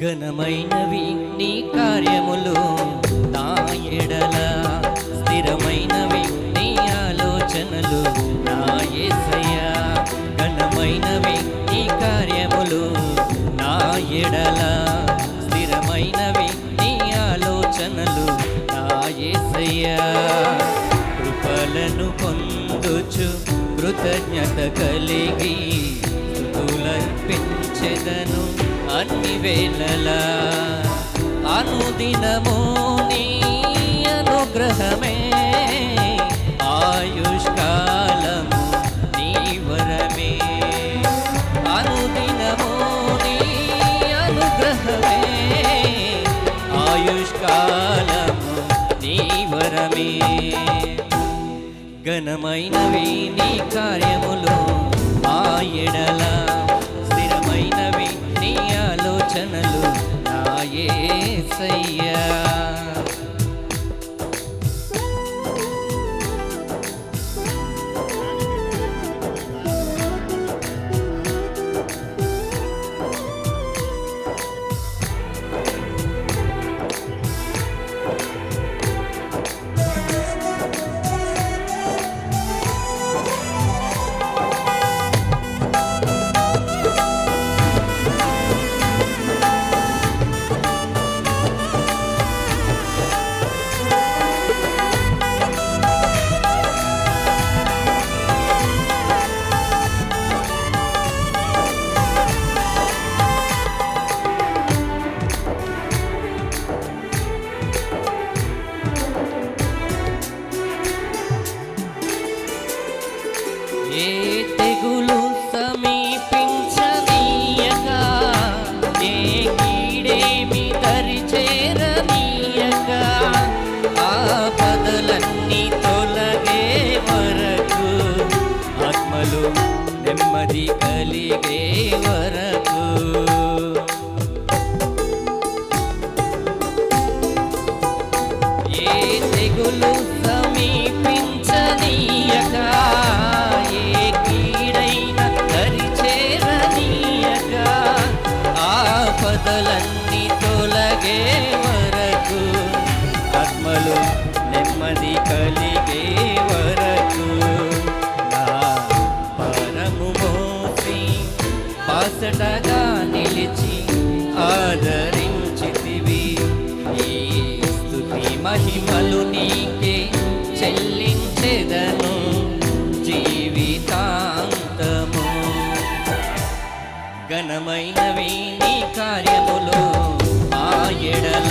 ఘనమైనవి నీ కార్యములు నా ఎడల స్థిరమైన కార్యములు నా ఏసయ ఘనమైనవి నీ కార్యములు నా ఎడల స్థిరమైనవి నీ ఆలోచనలు నా యేసయ్య కృపలను పొందుచు కృతజ్ఞత కలిగి స్తుతులర్పించెదను అన్ని వేళలా. అనుదినము నీ అనుగ్రహమే. ఘనమైనవి నీ కార్యములు ఆ ఎడల స్థిరమైనవి నీ ఆలోచనలు నాయే సయ్యా పాసటగా నిలిచి ఆదరించితివి. ఈ స్తుతి మహిమలు నీకే చెల్లించెదను జీవితాంతము. ఘనమైనవి నీ కార్యములు ఆ ఎడల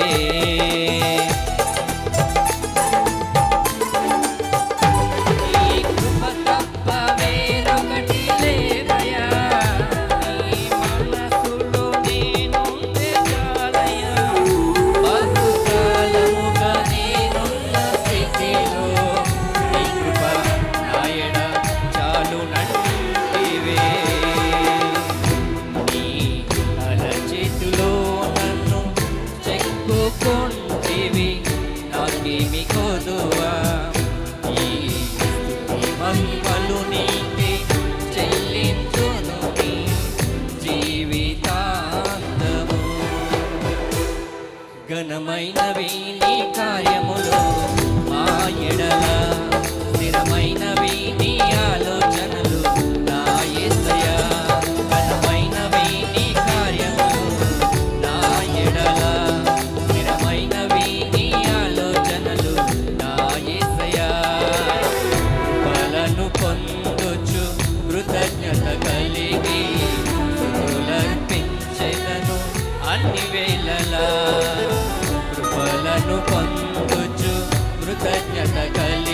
నాకేమి కొదువా ఈ మహిమలు నీకే చెల్లించును నీ జీవితాంతము. ఘనమైనవి నీ కార్యములు మా ఎడల స్థిరమైనవి నీ ఆలో అన్ని వేళలా కృపలను పొందుచు కృతజ్ఞత కలి